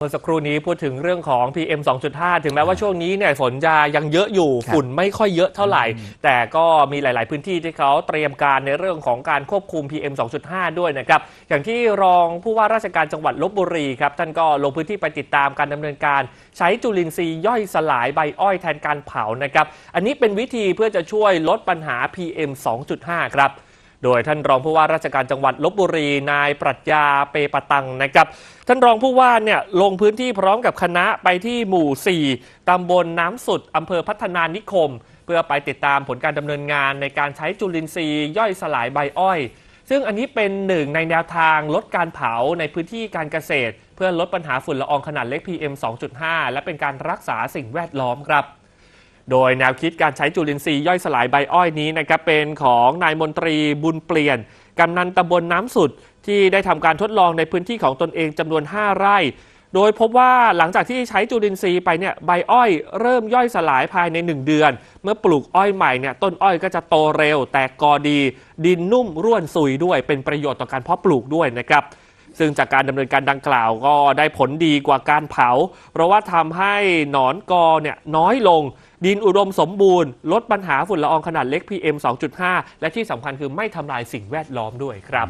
เมื่อสักครู่นี้พูดถึงเรื่องของ PM 2.5 ถึงแม้ว่าช่วงนี้เนี่ยฝนจะยังเยอะอยู่ครับฝุ่นไม่ค่อยเยอะเท่าไหร่ แต่ก็มีหลาย ๆ พื้นที่ที่เขาเตรียมการในเรื่องของการควบคุม PM 2.5 ด้วยนะครับ อย่างที่รองผู้ว่าราชการจังหวัดลบบุรีครับ ท่านก็ลงพื้นที่ไปติดตามการดำเนินการ ใช้จุลินทรีย์ย่อยสลายใบอ้อยแทนการเผานะครับ อันนี้เป็นวิธีเพื่อจะช่วยลดปัญหา PM 2.5 ครับ โดยท่านรองผู้ว่าราชการจังหวัดลบบุรี นายปรัชญาเปปะตังนะครับ ท่านรองผู้ว่าเนี่ยลงพื้นที่พร้อมกับคณะไปที่หมู่ 4 ตำบลน้ำสุดอำเภอพัฒนานิคม เพื่อไปติดตามผลการดำเนินงานในการใช้จุลินทรีย์ย่อยสลายใบอ้อย ซึ่งอันนี้เป็นหนึ่งในแนวทางลดการเผาในพื้นที่การเกษตร เพื่อลดปัญหาฝุ่นละอองขนาดเล็ก PM 2.5 และเป็นการรักษาสิ่งแวดล้อมครับ โดยแนวคิดการใช้จุลินทรีย์ย่อยสลายใบอ้อยนี้นะครับเป็นของนายมนตรีบุญเปลี่ยน กำนันตำบลน้ำสุด ที่ได้ทำการทดลองในพื้นที่ของตนเองจำนวน 5 ไร่ โดยพบว่าหลังจากที่ใช้จุลินทรีย์ไปเนี่ยใบอ้อยเริ่มย่อยสลายภายใน 1 เดือน เมื่อปลูกอ้อยใหม่เนี่ยต้นอ้อยก็จะโตเร็ว แตกกอดี ดินนุ่มร่วนซุยด้วยเป็นประโยชน์ต่อการเพาะปลูกด้วยนะครับซึ่งจากการดำเนินการดังกล่าวก็ได้ผลดีกว่าการเผา เพราะว่าทำให้หนอนกอเนี่ยน้อยลง ดินอุดมสมบูรณ์ ลดปัญหาฝุ่นละอองขนาดเล็ก PM 2.5 และที่สำคัญคือไม่ทำลายสิ่งแวดล้อมด้วยครับ